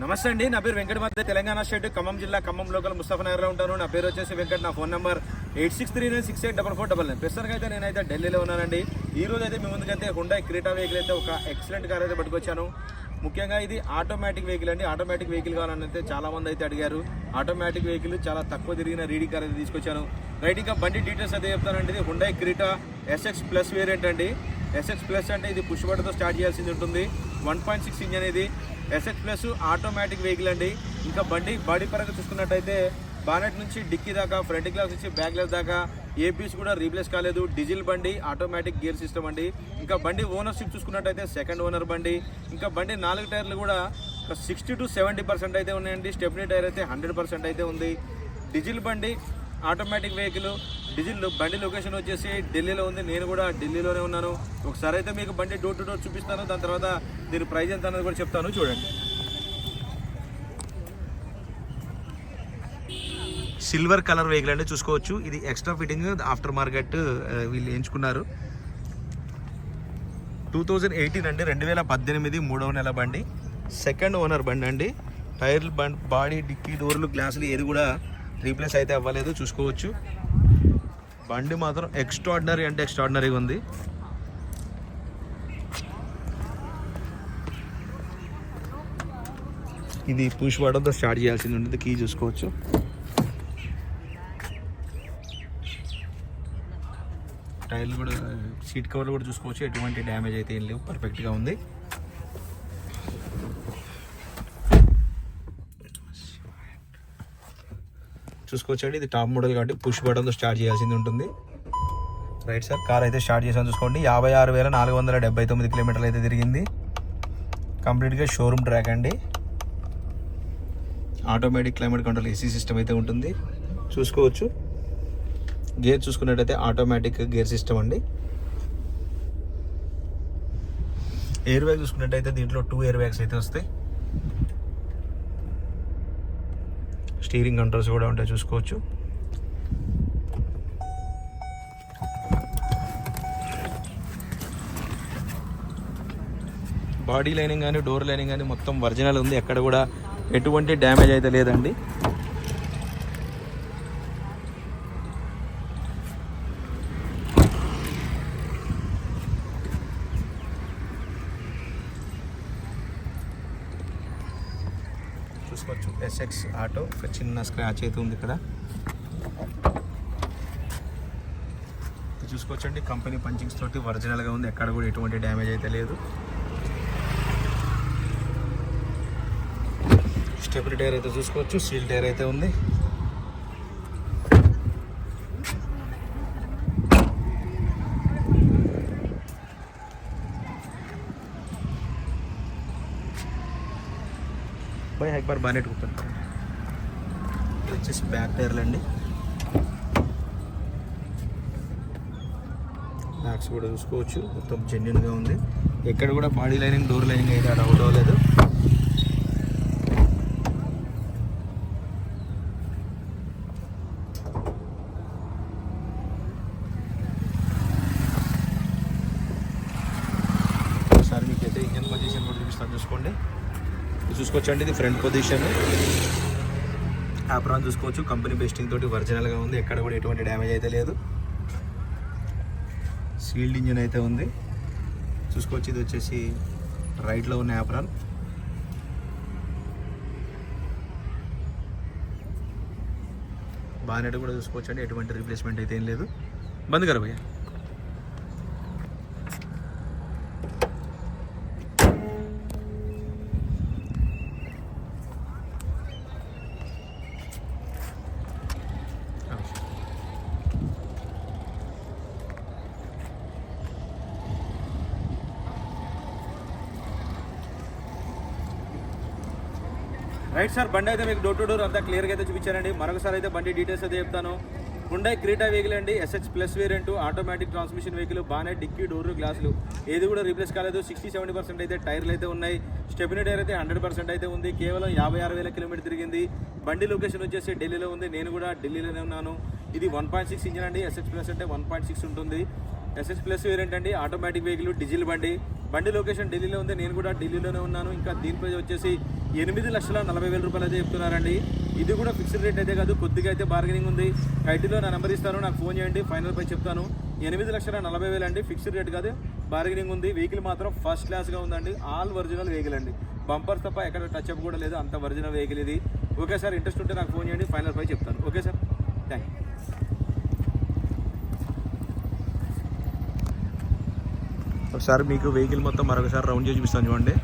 నమస్తే అండి నా పేరు వెంకట మధ్య తెలంగాణ స్టేట్ ఖమ్మం జిల్లా ఖమ్మం లోకల్ ముస్తఫనగర్లో ఉంటాను. నా పేరు వచ్చేసి వెంకట్ నా phone number eight six three nine six eight double four double nine ప్రస్తుతానికి అయితే నేనైతే ఢిల్లీలో ఉన్నానండి. ఈ రోజు అయితే మీ ముందుకైతే హుండా క్రీటా వెహికల్ అయితే ఒక ఎక్సలెంట్ కార్ అయితే పట్టుకొచ్చాను. ముఖ్యంగా ఇది ఆటోమేటిక్ వెహికల్ అండి. ఆటోమేటిక్ వెహికల్ కావాలని అయితే చాలా మంది అయితే అడిగారు. ఆటోమేటిక్ వెహికల్ చాలా తక్కువ తిరిగిన రీడింగ్ కార్ అయితే తీసుకొచ్చాను. రైట్ ఇంకా బండి డీటెయిల్స్ అయితే చెప్తానండి. ఇది Hyundai Creta SX plus variant అండి. ఎస్ఎక్స్ ప్లస్ అంటే ఇది పుష్ బటన్తో స్టార్ట్ చేయాల్సింది ఉంటుంది. వన్ పాయింట్ సిక్స్ ఇంజన్ ఇది ఎస్ఎక్స్ ప్లస్ ఆటోమేటిక్ వెహికల్ అండి. ఇంకా బండి బాడీ పరంగా చూసుకున్నట్టయితే బానెట్ నుంచి డిక్కీ దాకా ఫ్రంట్ గ్లాస్ నుంచి బ్యాక్ గ్లాస్ దాకా ఏ పీస్ కూడా రీప్లేస్ కాలేదు. డీజిల్ బండి ఆటోమేటిక్ గేర్ సిస్టమ్ అండి. ఇంకా బండి ఓనర్షిప్ చూసుకున్నట్టయితే సెకండ్ ఓనర్ బండి. ఇంకా బండి నాలుగు టైర్లు కూడా సిక్స్టీ టు సెవెంటీ పర్సెంట్ అయితే ఉన్నాయండి. స్టెప్నీ టైర్ అయితే హండ్రెడ్ పర్సెంట్ అయితే ఉంది. డీజిల్ బండి ఆటోమేటిక్ వెహికల్ డిజిల్ బండి లొకేషన్ వచ్చేసి ఢిల్లీలో ఉంది. నేను కూడా ఢిల్లీలోనే ఉన్నాను. ఒకసారి అయితే మీకు బండి డోర్ టు డోర్ చూపిస్తాను. దాని తర్వాత దీని ప్రైజ్ ఎంత అనేది కూడా చెప్తాను. చూడండి. సిల్వర్ కలర్ వెహికల్ అంటే చూసుకోవచ్చు. ఇది ఎక్స్ట్రా ఫిట్టింగ్ ఆఫ్టర్ మార్కెట్ వీళ్ళు ఎంచుకున్నారు. టూ థౌజండ్ ఎయిటీన్ అండి. రెండు వేల పద్దెనిమిది మూడవ నెల బండి. సెకండ్ ఓనర్ బండి అండి. టైర్లు బండ్ బాడీ డిక్కీ డోర్లు గ్లాసులు ఏది కూడా రీప్లేస్ అయితే అవ్వలేదు. చూసుకోవచ్చు. బండి మాత్రం ఎక్స్ట్రాడినరీ అంటే ఎక్స్ట్రాడినరీగా ఉంది. ఇది పుష్ బటన్తో స్టార్ట్ చేయాల్సింది ఉంటుంది. కీ చూసుకోవచ్చు. టైర్లు కూడా సీట్ కవర్లు కూడా చూసుకోవచ్చు. ఎటువంటి డ్యామేజ్ అయితే ఏం లేవు. పర్ఫెక్ట్గా ఉంది. చూసుకోవచ్చండి. ఇది టాప్ మోడల్ కాబట్టి పుష్ బటన్తో స్టార్ట్ చేయాల్సింది ఉంటుంది. రైట్ సార్ కార్ అయితే స్టార్ట్ చేసాను చూసుకోండి. యాభై ఆరు వేల నాలుగు వందల డెబ్బై తొమ్మిది కిలోమీటర్లు అయితే తిరిగింది. కంప్లీట్గా షోరూమ్ ట్రాక్ అండి. Automatic climate control AC system అయితే ఉంటుంది. చూసుకోవచ్చు. గేర్ చూసుకున్నట్టయితే ఆటోమేటిక్ గేర్ సిస్టమ్ అండి. ఎయిర్ బ్యాగ్ చూసుకున్నట్టయితే దీంట్లో టూ ఎయిర్ బ్యాగ్స్ అయితే వస్తాయి. స్టీరింగ్ కంట్రోల్స్ కూడా ఉంటాయి చూసుకోవచ్చు. బాడీ లైనింగ్ కానీ డోర్ లైనింగ్ కానీ మొత్తం ఒరిజినల్ ఉంది. ఎక్కడ కూడా ఎటువంటి డ్యామేజ్ అయితే లేదండి. చూసుకోవచ్చు ఎస్ఎక్స్ ఆటో ఒక చిన్న స్క్రాచ్ అయితే ఉంది ఇక్కడ. ఇది చూసుకోవచ్చండి. కంపెనీ పంచింగ్స్ తోటి ఒరిజినల్గా ఉంది. ఎక్కడ కూడా ఎటువంటి డ్యామేజ్ అయితే లేదు. స్టెబిల్ టైర్ అయితే చూసుకోవచ్చు. సీల్ టైర్ అయితే ఉంది. బాయ్ హైక్బార్ బానెట్ కుట్టాను వచ్చేసి బ్యాక్ టైర్లు అండి. బ్యాక్స్ కూడా చూసుకోవచ్చు. మొత్తం జెన్యున్గా ఉంది. ఎక్కడ కూడా బాడీ లైనింగ్ డోర్ లైనింగ్ అయితే అది అవ్వలేదు. ఒకసారి మీకైతే ఇంజన్ పొజిషన్ కూడా చూపిస్తాను. చూసుకోండి. చూసుకోవచ్చండి. ఇది ఫ్రంట్ పొజిషన్. యాప్రాన్ చూసుకోవచ్చు. కంపెనీ బెస్టింగ్ తోటి ఒరిజినల్గా ఉంది. ఎక్కడ కూడా ఎటువంటి డ్యామేజ్ అయితే లేదు. సీల్డ్ ఇంజిన్ అయితే ఉంది. చూసుకోవచ్చు. ఇది వచ్చేసి రైట్లో ఉన్న యాప్రాన్ బానెట్ కూడా చూసుకోవచ్చండి. ఎటువంటి రీప్లేస్మెంట్ అయితే ఏం లేదు. బంద్ కర భయ్యా. రైట్ సార్ బండి అయితే మీకు డోర్ టు డోర్ అంతా క్లియర్గా అయితే చూపించారండి మరొకసారి అయితే బండి డీటెయిల్స్ అయితే చెప్తాను. హుండై క్రీటా వెహికల్ అండి SH plus variant automatic transmission vehicle బాగానే డిక్కీ డోర్ గ్లాసులు ఏది కూడా రీప్లేస్ కాలేదు. సిక్స్టీ సెవెంటీ పర్సెంట్ అయితే టైర్లు అయితే ఉన్నాయి. స్టెపినీ టైర్ అయితే హండ్రెడ్ పర్సెంట్ అయితే ఉంది. కేవలం యాభై ఆరు వేల కిలోమీటర్ తిరిగింది. బండి లొకేషన్ వచ్చేసి ఢిల్లీలో ఉంది. నేను కూడా ఢిల్లీలోనే ఉన్నాను. ఇది వన్ పాయింట్ సిక్స్ ఇంజిన్ అండి. ఎస్హెచ్ ప్లస్ అంటే వన్ పాయింట్ సిక్స్ ఉంటుంది. ఎస్హెచ్ ప్లస్ వేరియంట్ అండి ఆటోమేటిక్ వెహికల్ డీజిల్ బండి. బండి లొకేషన్ ఢిల్లీలో ఉంది. నేను కూడా ఢిల్లీలోనే ఉన్నాను. ఇంకా దీని వచ్చేసి ఎనిమిది లక్షల నలభై వేల రూపాయలు అయితే చెప్తున్నారండి. ఇది కూడా ఫిక్స్డ్ రేట్ అయితే కాదు. కొద్దిగా అయితే బార్గెనింగ్ ఉంది. ఐటీలో నా నెంబర్ ఇస్తాను. నాకు ఫోన్ చేయండి. ఫైనల్ ప్రైస్ చెప్తాను. ఎనిమిది లక్షల నలభై వేలు అండి. ఫిక్స్డ్ రేట్ కాదు. బార్గెనింగ్ ఉంది. వెహికల్ మాత్రం ఫస్ట్ క్లాస్గా ఉందండి. ఆల్ ఒరిజినల్ వెహికల్ అండి. బంపర్స్ తప్ప ఎక్కడ టచ్ అప్ కూడా లేదు. అంత ఒరిజినల్ వెహికల్ ఇది. ఓకే సార్ ఇంట్రెస్ట్ ఉంటే నాకు ఫోన్ చేయండి. ఫైనల్ ప్రైస్ చెప్తాను. Okay sir. థ్యాంక్ యూ ఒకసారి మీకు వెహికల్ మొత్తం మరొకసారి రౌండ్ చేసి చూపిస్తాను చూడండి.